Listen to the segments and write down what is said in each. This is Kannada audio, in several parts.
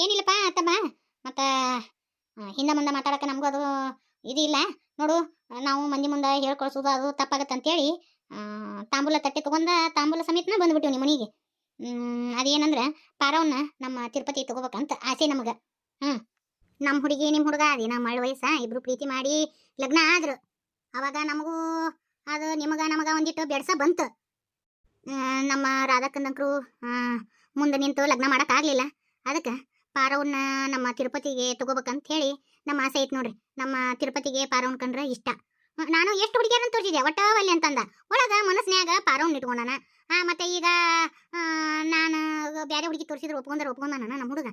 ಏನಿಲ್ಲಪ್ಪ ತಮ್ಮ. ಮತ್ತು ಹಿಂದೆ ಮುಂದೆ ಮಾತಾಡೋಕೆ ನಮಗೂ ಅದು ಇದಿಲ್ಲ. ನೋಡು, ನಾವು ಮಂದಿ ಮುಂದೆ ಹೇಳ್ಕೊಳ್ಸೋದು ಅದು ತಪ್ಪಾಗತ್ತೆ ಅಂತೇಳಿ ತಾಂಬೂಲ ತಟ್ಟೆ ತಗೊಂಡ ತಾಂಬೂಲ ಸಮೇತನ ಬಂದ್ಬಿಟ್ಟಿವಿ ನಿಮ್ಮ ಮನೆಗೆ. ಅದೇನಂದ್ರ ಪಾರವನ್ನ ನಮ್ಮ ತಿರುಪತಿ ತಗೋಬೇಕಂತ ಆಸೆ ನಮಗ. ಹ್ಮ್ ನಮ್ಮ ಹುಡುಗಿ ನಿಮ್ಮ ಹುಡುಗ, ಅದೇ ನಮ್ಮ ಮಳೆ ವಯಸ್ಸ, ಇಬ್ರು ಪ್ರೀತಿ ಮಾಡಿ ಲಗ್ನ ಆದ್ರು. ಅವಾಗ ನಮಗೂ ಅದು ನಿಮಗೆ ನಮಗ ಒಂದಿಟ್ಟು ಬೆಡ್ಸ ಬಂತು. ನಮ್ಮ ರಾಧಾಕಂದಕರು ಮುಂದೆ ನಿಂತು ಲಗ್ನ ಮಾಡೋಕ್ಕಾಗಲಿಲ್ಲ ಅದಕ್ಕೆ ಪಾರವನ್ನ ನಮ್ಮ ತಿರುಪತಿಗೆ ತಗೋಬೇಕಂತ ಹೇಳಿ ನಮ್ಮ ಆಸೆ ಐತೆ ನೋಡ್ರಿ. ನಮ್ಮ ತಿರುಪತಿಗೆ ಪಾರವನ್ ಕಂಡ್ರೆ ಇಷ್ಟ. ನಾನು ಎಷ್ಟು ಹುಡುಗಿಯರನ್ನ ತೋರಿಸಿದೆ ಒಟ್ಟ ಒಲ್ಲೆ ಅಂತಂದ. ಒಳಗ ಮನಸ್ನ್ಯಾಗ ಪಾರವನ್ ಇಟ್ಕೊಂಡಾನ. ಮತ್ತೆ ಈಗ ನಾನು ಬೇರೆ ಹುಡುಗಿ ತೋರಿಸಿದ್ರೆ ಒಪ್ಕೊಂಡ್ರೆ ಒಪ್ಕೊಂಡಾನ ನಮ್ಮ ಹುಡುಗ.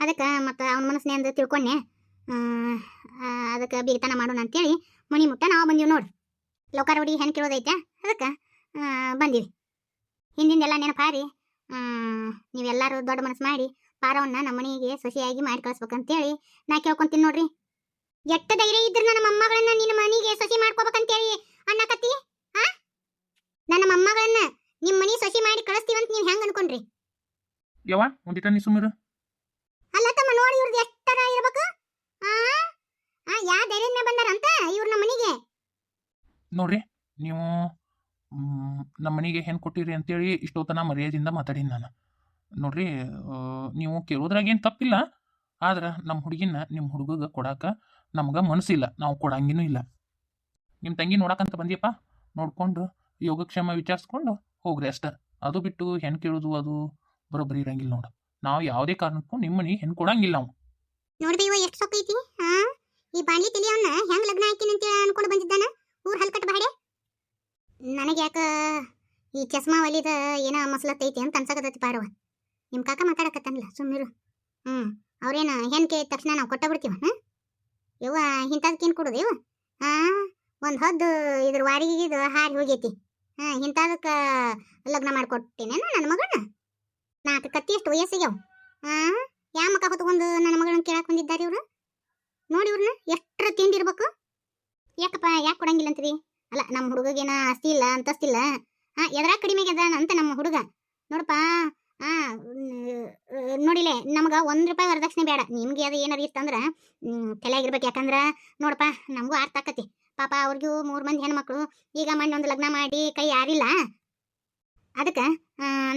ಅದಕ್ಕೆ ಮತ್ತೆ ಅವನ ಮನಸ್ಸಿನಿಂದ ತಿಳ್ಕೊಂಡೆ. ಅದಕ್ಕೆ ಬೀಗತನ ಮಾಡೋಣ ಅಂತೇಳಿ ಮನಿ ಮುಟ್ಟ ನಾವು ಬಂದೀವಿ ನೋಡ್ರಿ. ಲೋಕಾರ ಹುಡುಗಿ ಹೆಂಗೆ ಕೇಳೋದೈತೆ ಅದಕ್ಕೆ ಬಂದೀವಿ. ಹಿಂದಿಂದೆಲ್ಲ ನೆನಪಾರಿ. ನೀವೆಲ್ಲರೂ ದೊಡ್ಡ ಮನಸ್ಸು ಮಾಡಿ ಪಾರವನ್ನ ನಮ್ಮ ಮನೆಗೆ ಸೊಸೆಯಾಗಿ ಮಾಡಿ ಕಳಿಸ್ಬೇಕಂತೇಳಿ ನಾ ಕೇಳ್ಕೊಂತೀನಿ ನೋಡ್ರಿ. ಎಟ್ಟ ಧೈರ್ಯ ಇದ್ರ ನನ್ನ ಮೊಮ್ಮಗಳನ್ನ ನಿನ್ನ ಮನೆಗೆ ಸೊಸಿ ಮಾಡ್ಕೋಬೇಕಂತೇಳಿ ಅನ್ನಕತ್ತಿ ಹಾ ನನ್ನ ಮೊಮ್ಮಗಳನ್ನ ನಿಮ್ಮ ಮನೆ ಸೊಸಿ ಮಾಡಿ ಕಳಿಸ್ತೀವಂತ ನೀವು ಹೆಂಗ್ ಅನ್ಕೊಂಡ್ರಿ? ಯವ್ವ ಒಂದಿಟ ನೀ ಸುಮ್ಮಿರು ಅಲ್ಲ ತಮ್ಮ ನೋಡಿ ಇವ್ರದ್ದು ಎಷ್ಟರ ಇರ್ಬೇಕು? ಆ? ಆ ಯಾ ಧೈರ್ಯದಿಂದ ಬಂದಾರಂತ ಇವ್ರ ನಮ್ಮ ಮನೆಗೆ? ನೋಡ್ರಿ ನೀವು ನಮ್ಮ ಮನೆಗೆ ಹೆಣ್ಣು ಕೊಟ್ಟಿರಿ ಅಂತೇಳಿ ಇಷ್ಟೊತ್ತನ ಮರ್ಯಾದೆಯಿಂದ ಮಾತಾಡಿನಿ ನಾನು. ನೋಡ್ರಿ ನೀವು ಕೇಳೋದ್ರಾಗೇನು ತಪ್ಪಿಲ್ಲ. ಆದ್ರೆ ನಮ್ಮ ಹುಡುಗಿನ ನಿಮ್ಮ ಹುಡುಗಗೆ ಕೊಡಾಕ ನಮ್ಗೆ ಮನಸ್ಸಿಲ್ಲ ನಾವು ಕೊಡಂಗಿನೂ ಇಲ್ಲ. ನಿಮ್ಮ ತಂಗಿ ನೋಡಕ್ಕಂತ ಬಂದಿಯಪ್ಪ, ನೋಡಿಕೊಂಡು ಯೋಗಕ್ಷೇಮ ವಿಚಾರಿಸ್ಕೊಂಡು ಹೋಗ್ರಿ ಅಷ್ಟೇ. ಅದು ಬಿಟ್ಟು ಹೆಣ್ಣು ಕೇಳೋದು ಅದು ಬರೋಬ್ಬರಿ ಇರಂಗಿಲ್ಲ ನೋಡು. ನಾವು ಯಾವುದೇ ಕಾರಣಕ್ಕೂ ನಿಮ್ಮ ಮನೆ ಹೆಣ್ಣು ಕೊಡಂಗಿಲ್ಲ ನಾವು. ನೋಡ್ರಿ ಇವ ಎಷ್ಟು ಸೊಕ್ಕೈತಿ ಈ ತಿಳಿ ಅವನ್ನ ಹೆಂಗ್ ಲಗ್ನ ಹಾಕಿನ ಅಂತ ಅನ್ಕೊಂಡು ಬಂದಿದ್ದಾನ? ಊರ್ ಹಲ್ಕಟ್ ಬಾಡೆ? ನನಗೆ ಯಾಕ ಈ ಚಸ್ಮಾ ಒಲಿದ ಏನೋ ಮಸಲತ್ತೈತಿ ಅಂತ ಅನ್ಸಕತ್ತೈತಿ ಪಾರವ ನಿಮ್ ಕಾಕ ಮಾತಾಡಕತ್ತಲ್ಲ ಸುಮ್ಮಿರು ಹ್ಞೂ ಅವ್ರೇನು ಹೆಣ್ ಕೇಳಿದ ತಕ್ಷಣ ನಾವು ಕೊಟ್ಟ ಬಿಡ್ತೀವ ಹಾಂ ಇವ ಇಂಥದಕ್ಕೇನು ಕೊಡುದು ಇವ ಹಾಂ, ಒಂದು ಹೊದ್ದು ಇದ್ರ ವಾರಿಗೆ ಇದು ಹಾರಿ ಹೋಗೈತಿ. ಹಾಂ, ಇಂಥದಕ್ಕೆ ಲಗ್ನ ಮಾಡಿಕೊಟ್ಟೇನೇನು ನನ್ನ ಮಗಳನ್ನ ನಾಲ್ಕು ಕತ್ತಿ ಎಷ್ಟು ವಯಸ್ಸಿಗ್ಯಾವ. ಹಾಂ, ಯಾವ ಮಕ್ಕ ಹೊತ್ಕೊಂಡು ನನ್ನ ಮಗಳನ್ನ ಕೇಳಕ್ಕೆ ಬಂದಿದ್ದಾರೆ ಇವರು? ನೋಡಿ ಇವ್ರನ್ನ ಎಷ್ಟರ ತಿಂಡಿರ್ಬೇಕು? ಯಾಕಪ್ಪ, ಯಾಕೆ ಕೊಡಂಗಿಲ್ಲ ಅಂತೀರಿ? ಅಲ್ಲ ನಮ್ಮ ಹುಡುಗಗೇನ ಆಸ್ತಿ ಇಲ್ಲ, ಅಂತಸ್ತಿಲ್ಲ. ಹಾಂ, ಎದ್ರಾಗ ಕಡಿಮೆ ಅದಾನ ಅಂತ ನಮ್ಮ ಹುಡುಗ. ನೋಡಪ್ಪ ಆ ನೋಡಿಲೆ, ನಮ್ಗೆ ಒಂದು ರೂಪಾಯಿ ವರದಕ್ಷಿಣೆ ಬೇಡ. ನಿಮ್ಗೆ ಅದು ಏನಾರು ಇತ್ತಂದ್ರೆ ತಲೆಯಾಗಿರ್ಬೇಕು ಯಾಕಂದ್ರೆ, ನೋಡಪ್ಪ, ನಮಗೂ ಅರ್ಥ ಆಕತಿ. ಪಾಪ ಅವ್ರಿಗೂ ಮೂರು ಮಂದಿ ಹೆಣ್ಮಕ್ಳು, ಈಗ ಮಣ್ಣು ಒಂದು ಲಗ್ನ ಮಾಡಿ ಕೈ ಯಾರಿಲ್ಲ. ಅದಕ್ಕೆ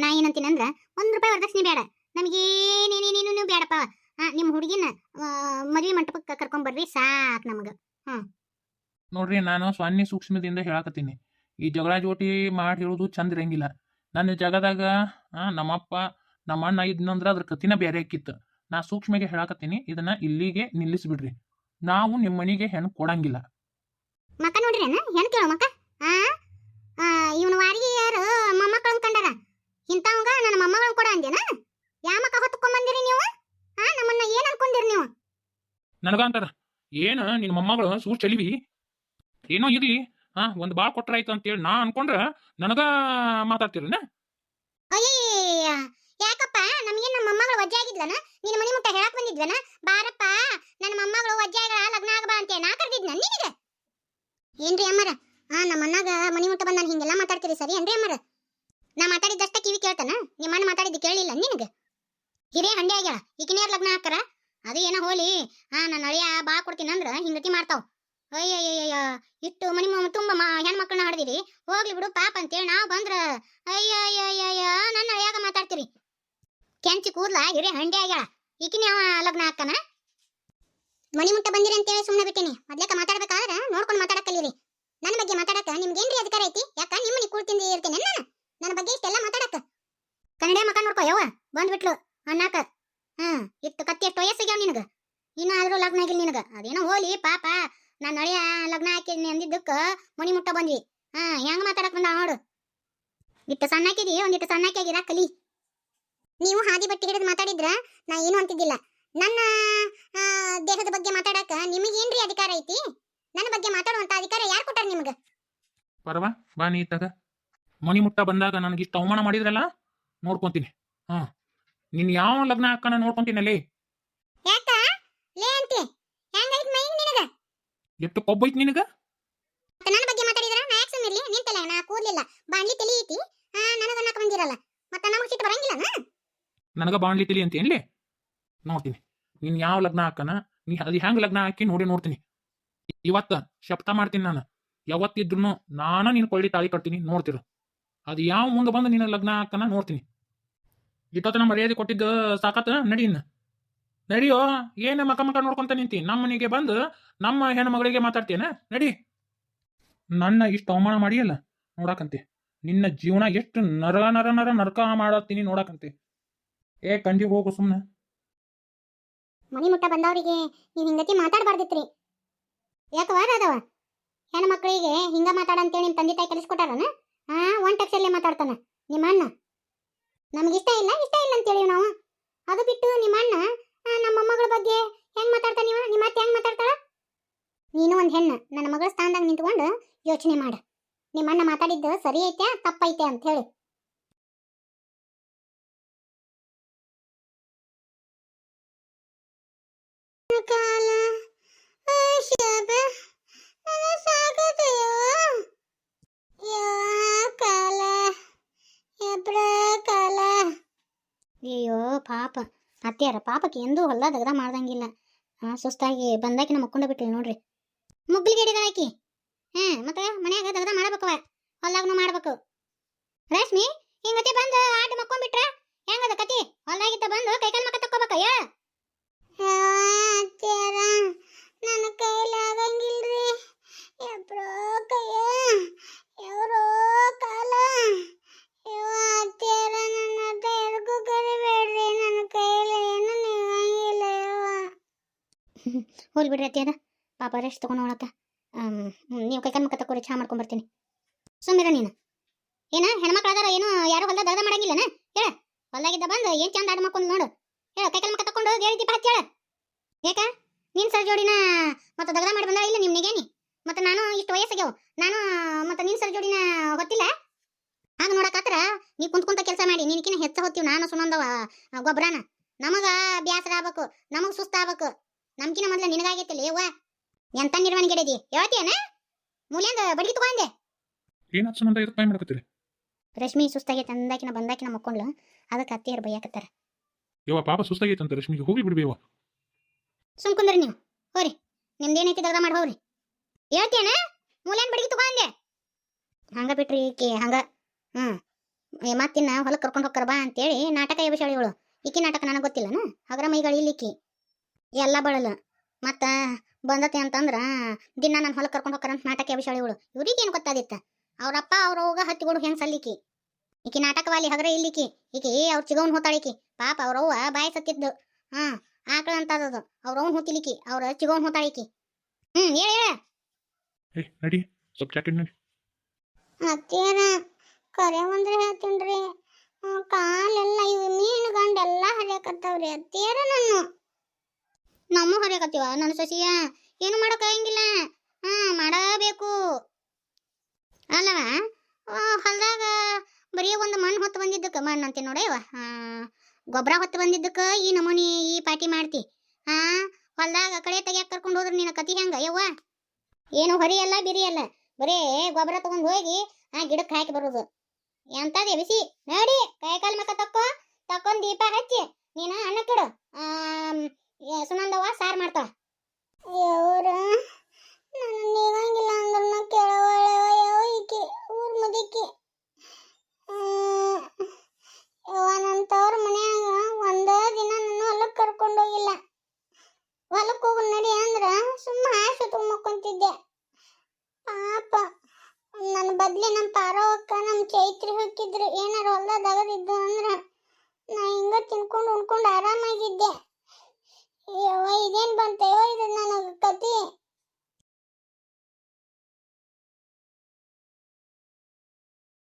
ನಾ ಏನಂತೀನಂದ್ರೆ ಒಂದು ರೂಪಾಯಿ ವರದಕ್ಷಿಣೆ ಬೇಡ. ನಮಗೇನೇನೇನೇನು ಬೇಡಪ್ಪ. ಹಾಂ ನಿಮ್ಮ ಹುಡುಗಿನ ಮದುವೆ ಮಂಟಪಕ್ಕೆ ಕರ್ಕೊಂಬರ್ರಿ ಸಾಕು ನಮಗೆ. ನೋಡ್ರಿ, ನಾನು ಸ್ವಾನ್ಯ ಸೂಕ್ಷ್ಮದಿಂದ ಹೇಳಕತ್ತೀನಿ. ಈ ಜಗಳ ಜೋಟಿ ಮಾಡಿ ಹೇಳೋದು ಚಂದ ಇರಂಗಿಲ್ಲ. ನನ್ನ ಜಾಗದಾಗ ನಮ್ಮಪ್ಪ ನಮ್ಮ ಅಣ್ಣ ಇದ್ನಂದ್ರ ಅದ್ರ ಕತಿನ ಬೇರೆ ಆಕಿತ್ತು. ನಾ ಸೂಕ್ಷ್ಮಗೆ ಹೇಳಕತ್ತೀನಿ ಇದನ್ನ ಇಲ್ಲಿಗೆ ನಿಲ್ಲಿಸ್ಬಿಡ್ರಿ. ನಾವು ನಿಮ್ಮ ಮನೆಗೆ ಹೆಣ್ಣು ಕೊಡಂಗಿಲ್ಲ. ಮಕ್ಕ ನೋಡ್ರಿ ಅಣ್ಣ ಹೆಣ್ಣು ಕೇಳೋ ಮಕ್ಕ. ಇವನ ವಾರಿಗೆ ಯಾರು? ಮೊಮ್ಮಕ್ಕಳು ಕಂಡಾರ? ಇಂಥವಂಗ ನನ್ನ ಮೊಮ್ಮಗಳನ್ನ ಕೊಡ ಅಂದೇನ ಯಾ ಮಕ್ಕ ಹೊತ್ಕೊಂಬಂದಿರಿ ನೀವು? ಹಾ ನಮ್ಮನ್ನ ಏನ್ ಅನ್ಕೊಂಡಿರಿ ನೀವು? ನನಗಂತಾರ ಏನು ನಿನ್ನ ಮೊಮ್ಮಗಳು ಸೂರ್ ಚಲಿವಿ? ಏನೋ ಇರ್ಲಿ ಹಾ ಒಂದು ಭಾಳ ಕೊಟ್ರಾಯ್ತು ಅಂತೇಳಿ ನಾ ಅನ್ಕೊಂಡ್ರ ನನಗ ಮಾತಾಡ್ತೀರನ ಅಯ್ಯಯ್ಯ ಯಾಕಪ್ಪ? ನಮಗೆ ನಮ್ಮ ಮೊಮ್ಮಗಳು ವಜ್ಜೆ ಆಗಿದ್ಲನ? ನಿನ್ನ ಮನೆ ಮುಟ್ಟ ಹೇಳಕ್ ಬಂದಿದ್ವನ ಬಾರಪ್ಪ. ನನ್ನ ಮೊಮ್ಮಗಳು ವಜ್ಜೆ ಆಗ ಲಗ್ನ ಆಗಬಾ ಅಂತ ನಾ ಕರೆದಿದ್ನ ನಿನಗೆ? ಏನ್ರಿ ಅಮ್ಮರ? ಹಾ ನಮ್ಮ ಅಣ್ಣಾಗ ಮನೆ ಮುಟ್ಟ ಬಂದ ಹಿಂಗೆಲ್ಲ ಮಾತಾಡ್ತೀರಿ ಸರಿ? ಏನ್ರಿ ಅಮ್ಮರ? ನಾ ಮಾತಾಡಿದಷ್ಟ ಕಿವಿ ಕೇಳ್ತಾನ? ನಿಮ್ಮ ಅಣ್ಣ ಮಾತಾಡಿದ್ದು ಕೇಳಿಲ್ಲ ನಿನಗ? ಹಿರಿಯ ಹಂಡೆ ಆಗ್ಯಾಳ ಈಕಿನ್ಯಾರ ಲಗ್ನ ಹಾಕರ ಅದು ಏನೋ ಹೋಲಿ. ಹಾ ನನ್ನ ಅಳಿಯ ಬಾ ಕೊಡ್ತೀನಿ ಅಂದ್ರ ಹಿಂಗತಿ ಮಾಡ್ತಾವ್. ಅಯ್ಯಯ್ಯಯ್ಯ, ಇಟ್ಟು ಮನಿ ಮ- ತುಂಬ ಹೆಣ್ಮಕ್ಳನ್ನ ಹಡ್ದಿರಿ ಹೋಗ್ಲಿ ಬಿಡು, ಪಾಪ ಅಂತೇಳಿ ನಾವು ಬಂದ್ರ ಅಯ್ಯಯ್ಯಯ್ಯ ನನ್ನ ಯಾಕ ಮಾತಾಡ್ತೀರಿ? ಕೆಂಚಿ ಕೂದ್ಲ ಇರಿ ಹಂಡೆ ಆಗ್ಯಾಳ. ಈಕಿನ ಲಗ್ನ ಹಾಕನ ಮನಿ ಮುಟ್ಟ ಬಂದಿರಿ ಅಂತೇಳಿ ಸುಮ್ಮನೆ ಬಿಟ್ಟಿನಿ. ಮೊದ್ಲೇಕ ಮಾತಾಡ್ಬೇಕಾದ್ರ ನೋಡ್ಕೊಂಡು ಮಾತಾಡಕಲ್ಲಿರಿ ನನ್ನ ಬಗ್ಗೆ ಮಾತಾಡಕ ನಿಮ್ಗೇನ್ರಿ ಅಧಿಕಾರ ಐತಿ? ಯಾಕ ನಿಮ್ಮನಿ ಕೂಳ್ತಿಂದ ಇರ್ತೇನೆ ನಾನು? ನನ್ನ ಬಗ್ಗೆ ಇಷ್ಟೆಲ್ಲ ಮಾತಾಡಕ? ಕನ್ನಡ ಮಕ ನೋಡ್ಕೋ ಯವ್ವ, ಬಂದ್ಬಿಟ್ಲು. ಅನ್ನಾಕ ಹ್ಮ್, ಇತ್ತು ಕತ್ತಿ ಎಷ್ಟು ವಯಸ್ಸಿಗ್ಯಾವ ನಿನಗ. ಇನ್ನ ಆದ್ರೂ ಲಗ್ನ ಆಗಿಲ್ಲ ನಿನಗ. ಅದೇನೋ ಹೋಲಿ, ಪಾಪ. ನನ್ನ ಅಳಿಯ ಲಗ್ನ ಹಾಕಿದ್ನಿ ಅಂದಿದ್ದಕ್ಕ ಮನಿ ಮುಟ್ಟ ಬಂದ್ವಿ. ಹಾ ಹೆಂಗ್ ಮಾತಾಡಕ್ ಬಂದ ನೋಡು. ಇಟ್ಟು ಸಣ್ಣಾಕಿದಿ ಒಂದಿಟ್ಟು ಸಣ್ಣಾಕಿಯಾಗಿರ ಕಲಿ. ನೀವು ಹಾದಿ ಬಟ್ಟಿ ಹಿಡಿದು ಮಾತಾಡಿದ್ರ ನಾ ಏನು ಅಂತಿದ್ದಿಲ್ಲ. ನನ್ನ ದೇಹದ ಬಗ್ಗೆ ಮಾತಾಡಕ ನಿಮಗೇನ್ರಿ ಅಧಿಕಾರ ಐತಿ? ನನ್ನ ಬಗ್ಗೆ ಮಾತಾಡುವಂತ ಅಧಿಕಾರ ಯಾರು ಕೊಟ್ಟಾರ ನಿಮ್ಗೆ? ಪರವಾ ಬಾ ನೀ ತಗ ಮನಿ ಮುಟ್ಟ ಬಂದಾಗ ನನಗೆ ಇಷ್ಟು ಅವಮಾನ ಮಾಡಿದ್ರಲ್ಲ? ನೋಡ್ಕೊಂತೀನಿ. ಹಾ ನಿನ್ ಯಾವ ಲಗ್ನ ಹಾಕೋಣ ನೋಡ್ಕೊಂತೀನಲ್ಲಿ? ಯಾಕ ಲೇ ಅಂತಿ ಹೆಂಗೈತ್ ಮೈ ನಿನಗ ಎಷ್ಟು ಕೊಬ್ಬೈತ್ ನಿನಗ? ನನ್ನ ಬಗ್ಗೆ ಮಾತಾಡಿದ್ರ? ನಾ ಯಾಕೆ ಸುಮ್ಮಿರ್ಲಿ ನಿಂತಲ್ಲ ನಾ ಕೂರ್ಲಿಲ್ಲ ಬಾಣ್ಲಿ ತಲಿ ಐತಿ. ಆ ನನಗ ಅನ್ನಕ್ ಬಂದಿರಲ್ಲ. ಮತ್ತೆ ನಮಗ್ ಸಿಟ್ಟು ಬರಂಗಿಲ್ಲ ನನಗ ಬಾಣ್ಲಿ ತಲೆ ಅಂತ ಏನ್ಲಿ? ನೋಡ್ತೀನಿ ನೀನ್ ಯಾವ ಲಗ್ನ ಹಾಕನ? ನೀ ಅದು ಹೆಂಗೆ ಲಗ್ನ ಹಾಕಿ ನೋಡಿ ನೋಡ್ತೀನಿ. ಇವತ್ತ ಶಪ್ತ ಮಾಡ್ತೀನಿ ನಾನು. ಯಾವತ್ತಿದ್ರು ನಾನು ನೀನು ಕೊಳ್ಳಿ ತಾಳಿ ಕಟ್ತೀನಿ ನೋಡ್ತಿರು. ಅದು ಯಾವ ಮುಂದೆ ಬಂದು ನಿನ್ನ ಲಗ್ನ ಹಾಕನ ನೋಡ್ತೀನಿ. ಇಟ್ಟೊತ್ತನ ಮರ್ಯಾದೆ ಕೊಟ್ಟಿದ್ದ ಸಾಕತ್ತ ನಡಿ ಇನ್ನು. ನಡಿಯೋ, ಏನು ಮಕ ಮಕ ನೋಡ್ಕೊಂತ ನಿಂತಿ ನಮ್ಮ ಮನೆಗೆ ಬಂದು ನಮ್ಮ ಹೆಣ್ಣು ಮಗಳಿಗೆ ಮಾತಾಡ್ತೇನ ನಡಿ. ನನ್ನ ಇಷ್ಟು ಅವಮಾನ ಮಾಡಿಯಲ್ಲ, ನೋಡಕಂತೆ. ನಿನ್ನ ಜೀವನ ಎಷ್ಟು ನರ ನರ ನರ ನರಕ ಮಾಡತ್ತೀನಿ ನೋಡಕಂತೆ. ಏ, ಕಂಡಿ ಹೋಗು ಸುಮ್ಮನೆ ಮನಿ ಮುಟ್ಟ ಬಂದವರಿಗೆ ನೀವು ಹಿಂಗತಿ ಮಾತಾಡಬಾರ್ದಿತ್ರಿ. ಯಾಕ ಅದಾವ ಹೆಣ್ಣು ಮಕ್ಕಳಿಗೆ ಹಿಂಗ ಮಾತಾಡಂತೇಳಿ ನಿಮ್ಮ ತಂದೆ ತಾಯಿ ಕಲಿಸ್ಕೊಟ್ಟಾರನ? ಹಾ ಒನ್ ಟಕ್ಸಲ್ಲೇ ಮಾತಾಡ್ತಾನ ನಿಮ್ಮ ಅಣ್ಣ ನಮ್ಗೆ ಇಷ್ಟ ಇಲ್ಲ ಇಷ್ಟ ಇಲ್ಲ ಅಂತೇಳಿ ನಾವು. ಅದು ಬಿಟ್ಟು ನಿಮ್ಮ ಅಣ್ಣ ನಮ್ಮ ಮೊಮ್ಮಗಳ ಬಗ್ಗೆ ಹೆಂಗ್ ಮಾತಾಡ್ತಾ ನೀವ? ನಿಮ್ಮ ಅತ್ತೆ ಹೆಂಗ್ ಮಾತಾಡ್ತಾಳ? ನೀನು ಒಂದ್ ಹೆಣ್ಣು, ನನ್ನ ಮಗಳ ಸ್ಥಾನದಾಗ ನಿಂತ್ಕೊಂಡು ಯೋಚನೆ ಮಾಡ. ನಿಮ್ಮ ಅಣ್ಣ ಮಾತಾಡಿದ್ದು ಸರಿ ಐತೆ, ತಪ್ಪೈತೆ ಅಂತ ಹೇಳಿ. ಅಯ್ಯೋ, ಪಾಪ. ಅತ್ಯಾರ ಪಾಪಕ್ಕೆ ಎಂದೂ ಹೊಲ ದಗದ ಮಾಡ್ದಂಗಿಲ್ಲ. ಸುಸ್ತಾಗಿ ಸುಸ್ತಾಗಿ ಬಂದಾಕಿನ ಮಕ್ಕೊಂಡ ಬಿಟ್ರಿ ನೋಡ್ರಿ. ಮುಗ್ಲಿಗೆ ಆಕಿ. ಹಾ ಮತ್ತೆ ಮನ್ಯಾಗ ದಗದ ಮಾಡಬೇಕವ ಹೊಲ್ದಾಗನು ಮಾಡ್ಬೇಕು. ರೇಷ್ಮಿ ಹಿಂಗತಿ ಬಂದು ಆಟ ಮಕ್ಕೊಂಡ್ಬಿಟ್ರ ಹೆಂಗದ ಕತಿ ಹೊಲ್ದಾಗಿದ್ದ ಬಂದು ಕೈಕಾಲ್ ಮಕ್ಕ ತಕ್ಕೋಬೇಕ ಹೇಳ ಅತ್ಯಾರ ನನ್ನ ಕೈಲಾಗಂಗಿಲ್ರಿ ಎಬ್ರೋ ಕೈಯ ಎವರೋ ಕಾಲ ಇವ ಅತ್ಯಾರ ನನ್ನ ಎದಕ್ಕೂ ಕರಿಬೇಡ್ರಿ ನನ್ನ ಕೈಯಲ್ಲಿ ಏನು ನೀವಂಗಿಲ್ಲ ಯವ್ವ ಹೋಲ್ ಬಿಡ್ರಿ ಅತ್ಯಾರ ಪಾಪ ರೆಸ್ಟ್ ತೊಗೊಂಡು ಹೋಳಕ ನೀವು ಕೈಕಾಲ್ ಮುಖ ತಕ್ಕೋರಿ, ಚಾ ಮಾಡ್ಕೊಂಡ್ ಬರ್ತೀನಿ. ಸುಮ್ಮಿರ ನೀನು. ಏನ, ಹೆಣ್ಮಕ್ಳು ಅದಾರ, ಏನು, ಯಾರು ಹೊಲ್ದಾಗ ದಗದ ಮಾಡಂಗಿಲ್ಲನ? ಹೇಳ. ಹೊಲ್ದಾಗಿದ್ದ ಬಂದು, ಏನ್ ಚಂದ ಆಡ್ ಮಾಡ್ಕೊಂಡು ನೋಡು. ಹೇಳ ಕೈಕಲ್ ಮುಖ ತಕೊಂಡು ಗೇಳಿ ದೀಪ ಹಚ್ಚ ಹೇಳ. ಯಾಕ ನೀನ್ ಸರ್ ಜೋಡಿನ ಮತ್ತೆ ದಗದ ಮಾಡಿ ಬಂದ ಇಲ್ಲ ನಿಮ್ನಿಗೇನಿ ಮತ್ತೆ ನಾನು ಇಷ್ಟು ವಯಸ್ಸಾಗ್ಯಾವ. ನಾನು, ಮತ್ತೆ ನಿನ್ ಸರ್ ಜೋಡಿನ ಗೊತ್ತಿಲ್ಲ? ಹಾಗ ನೋಡಕಾತ್ರ ನೀ ಕುಂತ್ಕೊಂತ ಕೆಲಸ ಮಾಡಿ ನಿನಕಿನ ಹೆಚ್ಚ ಹೊತ್ತೀವಿ, ನಾನು ಸುನಂದವ ಗೊಬ್ಬರನ ನಮಗ ಬ್ಯಾಸರ ಆಗ್ಬೇಕು, ನಮಗ್ ಸುಸ್ತ ಆಗ್ಬೇಕು ನಮ್ಕಿನ ಮೊದ್ಲ ನಿನಗಾಗೈತಿಲ್ಲ ಯವ್ವ? ಎಂತ ನಿರ್ವಹಣೆ ಗೆಡದಿ? ಯಾವತ್ತೇನ ಮೂಲ್ಯಾಂದ ಬಡ್ಗಿ ತಗೊಂಡೆ ಏನಾದ್ ಸಂಬಂಧ ಇದಕ್ಕೆ ಮಾಡಕತ್ತೀರಿ ರಶ್ಮಿ ಸುಸ್ತಾಗೈತೆ ಅಂದಾಕಿನ ಬಂದಾಕಿನ ಮಕ್ಕೊಂಡ್ಲು ಅದಕ್ಕೆ ಅತ್ತೆಯರು ಬೈಯಾಕತ್ತಾರ. ಯವ್ವ ಪಾಪ ಸುಸ್ತಾಗೈತಂತ ರಶ್ಮಿಗೆ ಹೋಗಿ ಬಿಡ್ಬೇವ ಸುಮ್ ಕುಂದ್ರಿ ನೀವು. ಹೋರಿ. ನಿಮ್ದೇನೈತಿ ದಗದ ಮಾಡಿ ಹೋಗ್ರಿ. ಹೇಳ್ತೇನ ಮೂಲ್ಯಾನ್ ಬಡ್ಗಿ ತಗೊಂಡೆ ಹಂಗ ಬಿಟ್ರಿ ಈಕಿ ಹಂಗ. ಹ್ಮ್. ಮತ್ತಿನ್ನ ಹೊಲಕ್ಕೆ ಕರ್ಕೊಂಡು ಹೋಗ್ತಾರ ಬಾ ಅಂತೇಳಿ ನಾಟಕ ಎಬ್ಬಿಸಾಳಿಗಳು ಈಕಿ ನಾಟಕ ನನಗೆ ಗೊತ್ತಿಲ್ಲನ? ಹಗರ ಮೈಗಳು ಇಲ್ಲಿಕ್ಕಿ ಎಲ್ಲ ಬಳಲು. ಮತ್ತ ಬಂದತಿ ಅಂತಂದ್ರ ದಿನ ನನ್ನ ಹೊಲಕ್ಕೆ ಕರ್ಕೊಂಡು ಹೋಗ್ತಾರ ಅಂತ ನಾಟಕ ಎಬ್ಬಿಸಾಳಿಗಳು ಇವ್ರಿಗೆ ಏನು ಗೊತ್ತಾದಿತ್ತ? ಅವ್ರಪ್ಪ ಅವ್ರ ಹೋಗ ಹತ್ತಿಗಳು ಹೆಂಗ್ ಸಲ್ಲಿಕಿ? ಈಕಿ ನಾಟಕವಾಲಿ ಹಗರ ಇಲ್ಲಿಕಿ. ಈಕಿ ಅವ್ರ ಚಿಗವನ್ ಹೋತಾಳಿಕಿ. ಪಾಪ ಅವ್ರವ್ವ ಬಾಯಿ ಸತ್ತಿದ್ದು. ಹಾ ಆಕಳ ಅಂತದದು. ಅವ್ರವ್ನ ಹೋತಿಲಿಕಿ. ಅವ್ರ ಚಿಗವನ್ ಹೋತಾಳಿಕಿ. ಹ್ಮ್ ಹೇಳ ಹೇಳ. ಏ ನಡಿ. ಸ್ವಲ್ಪ ಜಾಕೆಟ್ ನಡಿ. ಅತ್ತೇನ ಕರೆ ಒಂದ್ರೆ ಹೇಳ್ತೀನ್ರಿ. ಕಾಲೆಲ್ಲ ಇವು ಮೀನು ಗಂಡೆಲ್ಲ ಹರಿಯಕತ್ತಾವ್ರಿ. ಅತ್ತೇರ ನಾನು ನಮ್ಮ ಹರಿಯಕತ್ತೀವ ನನ್ನ ಸಸಿಯ. ಏನು ಮಾಡೋಕ್ಕಾಗಂಗಿಲ್ಲ ಹಾ, ಮಾಡಬೇಕು. ಅಲ್ಲವಾ? ಹೊಲ್ದಾಗ ಬರೀ ಒಂದು ಮಣ್ಣು ಹೊತ್ತು ಬಂದಿದ್ದಕ್ಕೆ ಮಣ್ಣು ಅಂತೀನಿ ನೋಡೇವ ಗೊಬ್ಬರ ಹೊತ್ತು ಬಂದಿದ್ದಕ್ಕೆ, ಈ ನಮೂನಿ, ಈ ಪಾಟಿ ಮಾಡ್ತಿ. ಹಾ, ಹೊಲ್ದಾಗ ಕಳೆ ತೆಗಿಯಕ್ಕೆ ಕರ್ಕೊಂಡು ಹೋದ್ರೆ ನಿನ್ನ ಕತಿ ಹೆಂಗ ಯವ್ವ ಏನು ಹೊರಿಯಲ್ಲ ಬಿರಿಯಲ್ಲ ಬರೀ ಗೊಬ್ಬರ ತಗೊಂಡ್ ಹೋಗಿ ಆ ಗಿಡಕ್ಕೆ ಹಾಕಿ ಬರೋದು. ಎಂತದೇ ಬಿಸಿ ನೋಡಿ ಕೈ ಕಾಲು ಮಕ್ಕ ತಕ್ಕೋ ತಕ್ಕೊಂಡು ದೀಪ ಹಚ್ಚಿ, ನೀನು ಅನ್ನ ಕೆಡು. ಸುನಂದವ್ವ ಸಾರು ಮಾಡ್ತಾವ ಯವ್ರ ನನ್ನ ನೀಗಂಗಿಲ್ಲ ಅಂದ್ರೆ ಕೇಳವಳೆವ ಯಾವ ಈಕೆ, ಊರ್ ಮುದುಕಿ. ಯವ್ವ ನನ್ನ ತವ್ರ ಮನ್ಯಾಗ ಒಂದೇ ದಿನ ನನ್ನ ಹೊಲಕ್ಕೆ ಕರ್ಕೊಂಡು ಹೋಗಿಲ್ಲ. ಹೊಲಕ್ಕೆ ಹೋಗು ನಡಿ ಅಂದ್ರ ಸುಮ್ಮ ಹಾಸು ತುಂಬಕೊಂತಿದ್ದೆ. ಪಾಪ ನನ್ನ ಬದ್ಲಿ ನಮ್ಮ ಪಾರವಕ್ಕ ನಮ್ಮ ಚೈತ್ರಿ ಹೋಗಿದ್ರು ಏನಾರ ಹೊಲ್ದಾಗ ದಗದಿದ್ದು ಅಂದ್ರ ನಾ ಹಿಂಗ ತಿನ್ಕೊಂಡು ಉಣ್ಕೊಂಡು ಆರಾಮಾಗಿದ್ದೆ. ಅಯ್ಯವ್ವ ಇದೇನ್ ಬಂತಯ್ಯೋ ಇದು ನನಗೆ ಕತಿ